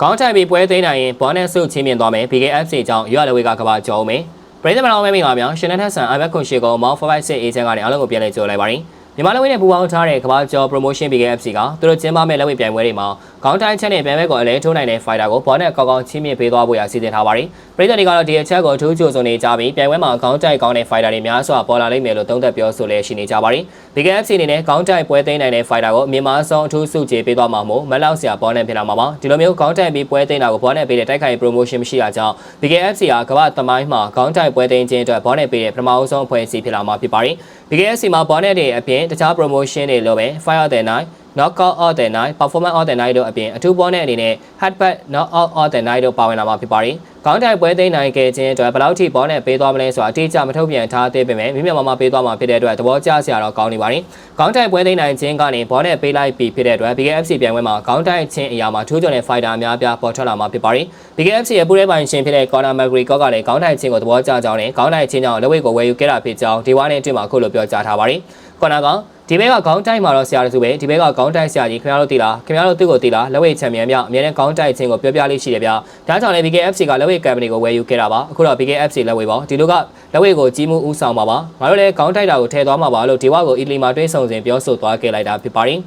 ခေါင်းထိုင်ပြီးပွဲသိမ်းနိုင်ရင်ဘောနဲ့ဆုချင်းမြင်သွားမယ် BKFC ကြောင့်ရွရလဝေကကဘာကြောမယ်ပရိသတ်မတော်မဲမိပါများရှင်နထက်ဆန်အိုင်ဘက်ခွန်ရှေကောမောင်456 agent ကနေအားလုံးကိုပြန်လည်ကြိုလိုက်ပါရစေ မြန်မာလက်ဝဲနဲ့ပူပေါင်းထားတဲ့ကဘာကျော် promotion BKFC ကသူတို့ကျင်းပမဲ့လက်ဝဲပြိုင်ပွဲတွေမှာခေါင်းတိုင်းချက်နဲ့ပြိုင်ပွဲကိုအလဲထိုးနိုင်တဲ့ fighter ကိုဘောနဲ့ကောင်းကောင်းချင်းမြင့်ပေးသွားဖို့ရစီစဉ်ထားပါတယ်ပရိသတ်တွေကတော့ဒီအချက်ကိုအထူးကြိုဆိုနေကြပြီးပြိုင်ပွဲမှာခေါင်းတိုက်ကောင်းတဲ့ fighter တွေများစွာပေါ်လာလိမ့်မယ်လို့သုံးသပ်ပြောဆိုလည်းရှိနေကြပါတယ် BKFC အနေနဲ့ခေါင်းတိုက်ပွဲသိမ်းနိုင်တဲ့ fighter ကိုမြန်မာဆုံးအထူးစုချေပေးသွားမှာမို့မလောက်စရာဘောနဲ့ဖြစ်လာမှာပါဒီလိုမျိုးခေါင်းတိုက်ပြီးပွဲသိမ်းတာကိုဘောနဲ့ပေးတဲ့တိုက်ခိုက် promotion မရှိတာကြောင့် BKFC ကကမ္ဘာသမိုင်းမှာခေါင်းတိုက်ပွဲသိမ်းခြင်းအတွက်ဘောနဲ့ပေးတဲ့ပထမဆုံးအဖွဲ့အစည်းဖြစ်လာမှာဖြစ်ပါတယ် BKFC မှာဘောနဲ့တွေအပြင်တခြား promotion တွေလိုပဲ Fire of the Night knockout of the night performance of the night တို့အပြင်အထူးဘောနဲ့အနေနဲ့ headback knockout of the night တို့ပါဝင်လာမှာဖြစ်ပါတယ်။ခေါင်းတိုင်ပွဲသိမ်းနိုင်ခဲ့ခြင်းအတွက်ဘယ်လောက်ထိဘောနဲ့ပေးသွားမလဲဆိုတာအတိအကျမထုတ်ပြန်ထားသေးပေမဲ့မိမြမမပေးသွားမှာဖြစ်တဲ့အတွက်သဘောကျစရာတော့ကောင်းနေပါတယ်။ခေါင်းတိုင်ပွဲသိမ်းနိုင်ခြင်းကနေဘောနဲ့ပေးလိုက်ပြီးဖြစ်တဲ့အတွက် BKFC ပြိုင်ပွဲမှာခေါင်းတိုင်ခြင်းအရာမှာထူးချွန်တဲ့ fighter အများအပြားပေါ်ထွက်လာမှာဖြစ်ပါတယ်။ BKFC ရဲ့ပူရဲပိုင်ရှင်ဖြစ်တဲ့ Conor McGregor ကလည်းခေါင်းတိုင်ခြင်းကိုသဘောကျကြောင်းနဲ့ခေါင်းတိုင်ခြင်းကြောင့်လက်ဝဲကိုဝယ်ယူခဲ့တာဖြစ်ကြောင်းဒီဝါနဲ့အတွင်းမှာအခုလိုပြောကြားထားပါတယ်။ Conor ကဒီဘက်ကခေါင်းတိုက်မှာတော့ဆရာတစုပဲဒီဘက်ကခေါင်းတိုက်ဆရာကြီးခင်ဗျားတို့သိလားခင်ဗျားတို့သူ့ကိုသိလားလက်ဝဲချန်ပီယံမြောက်အမြဲတမ်းခေါင်းတိုက်ခြင်းကိုပြောပြလေးရှိတယ်ဗျာဒါကြောင့်လည်း BKFC ကလက်ဝဲကမ်ပဏီကိုဝယ်ယူခဲ့တာပါအခုတော့ BKFC လက်ဝဲပေါ့ဒီလိုကလက်ဝဲကိုကြီးမှုဦးဆောင်ပါပါငါတို့လည်းခေါင်းတိုက်တာကိုထည့်သွားမှာပါလို့ဒီဝါကိုအီတလီမှာတွဲဆုံစဉ်ပြောဆိုသွားခဲ့လိုက်တာဖြစ်ပါတယ်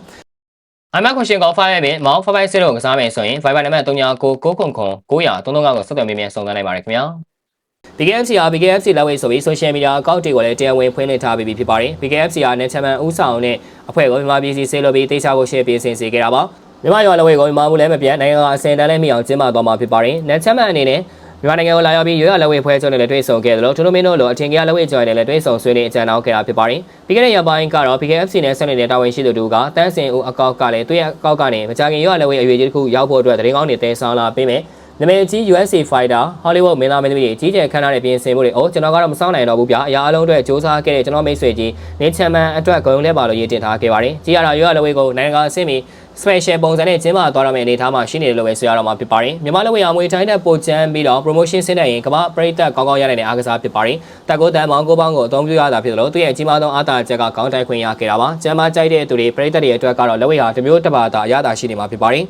အမခွန်ရှင်ကော5ရဲ့ပြင်မောင်55စစ်လို့ကစားမယ်ဆိုရင် Viber နံပါတ်3999ခွန်ခွန်900 335ကိုဆက်သွယ်မိမြန်စုံစမ်းနိုင်ပါတယ်ခင်ဗျာ BKFC အား BKFC လက်ဝဲဆိုပြီး social media account တွေကိုလည်းတရားဝင်ဖွင့်လှစ်ထားပြီးဖြစ်ပါတယ်။ BKFC အားနဲ့ချမန်ဦးဆောင်တဲ့အဖွဲ့ကိုမြန်မာပြည်စီဆေးလို့ပြီးတေချာကို share ပေးဆင်စေခဲ့တာပါ။ မြန်မာရွာလက်ဝဲကိုမြန်မာမှုလည်းမပြတ်နိုင်ငံကအစင်တန်းလည်းမိအောင်ကျင်းပသွားမှာဖြစ်ပါတယ်။နဲ့ချမန်အနေနဲ့မြန်မာနိုင်ငံကိုလာရောက်ပြီးရွေးရလက်ဝဲဖွဲ့ချုပ်နဲ့လည်းတွေ့ဆုံခဲ့တယ်လို့ထိုလိုမင်းတို့လိုအထင်ကြီးလက်ဝဲကျော်နဲ့လည်းတွေ့ဆုံဆွေးနွေးအကြံတော်ခဲ့တာဖြစ်ပါတယ်။ပြီးခဲ့တဲ့ရက်ပိုင်းကတော့ BKFC နဲ့ဆက်နေတဲ့တာဝန်ရှိသူတို့ကတန်းစင်ဦးအကောက်ကလည်းသူ့ရဲ့အကောက်ကနေမကြခင်ရွေးရလက်ဝဲအရွေကြီးတစ်ခုရောက်ဖို့အတွက်တရင်ကောင်းနေတင်ဆောင်လာပေးမယ်။နာမည်ကြီး USA Fighter Hollywood မင်းသားမင်းသမီးတွေကြီးကျယ်ခမ်းနားတဲ့ပြင်ဆင်မှုတွေအိုးကျွန်တော်ကတော့မစောင့်နိုင်တော့ဘူးဗျအရာအလုံးအတွက်စူးစမ်းခဲ့တဲ့ကျွန်တော်မိတ်ဆွေကြီးနေချမ်မန်အတွက်ဂုဏ်လဲပါလို့ရည်တင်ထားခဲ့ပါတယ်ကြီးရတာရွရလဝေးကိုနိုင်ငံကအဆင့်မီ special ပုံစံနဲ့ကျင်းပသွားရမယ့်အနေအထားမှာရှိနေတယ်လို့ပဲဆိုရတော့မှာဖြစ်ပါတယ်မြန်မာလက်ဝဲအောင်မွေထိုင်းတဲ့ပိုချမ်းပြီးတော့ promotion ဆင်းတဲ့ရင်ကမ္ဘာပရိသတ်ကောင်းကောင်းရတဲ့အားကစားဖြစ်ပါတယ်တက်ကိုတန်မောင်ကိုပေါင်းကိုအသုံးပြုရတာဖြစ်တယ်လို့သူရဲ့အကြီးမားဆုံးအားသာချက်ကခေါင်းတိုက်ခွင့်ရခဲ့တာပါကျမ်းမာကြိုက်တဲ့သူတွေပရိသတ်တွေအတွက်ကတော့လက်ဝဲဟာတမျိုးတစ်ပါးသာအရသာရှိနေမှာဖြစ်ပါတယ်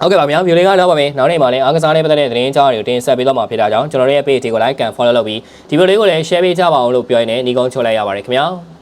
ဟုတ်ကဲ့ပါဗျာဗီဒီယိုလေးကတော့ပါမယ်နောက်နေ့မှာလည်းအားကစားနဲ့ပတ်သက်တဲ့သတင်းအကြောင်းတွေကိုတင်ဆက်ပေးတော့မှာဖြစ်တာကြောင့်ကျွန်တော်တို့ရဲ့ page ကို like and follow လုပ်ပြီးဒီဗီဒီယိုလေးကိုလည်း share ပေးကြပါအောင်လို့ပြောရင်းနဲ့ညီကုန်းချုပ်လိုက်ရပါတယ်ခင်ဗျာ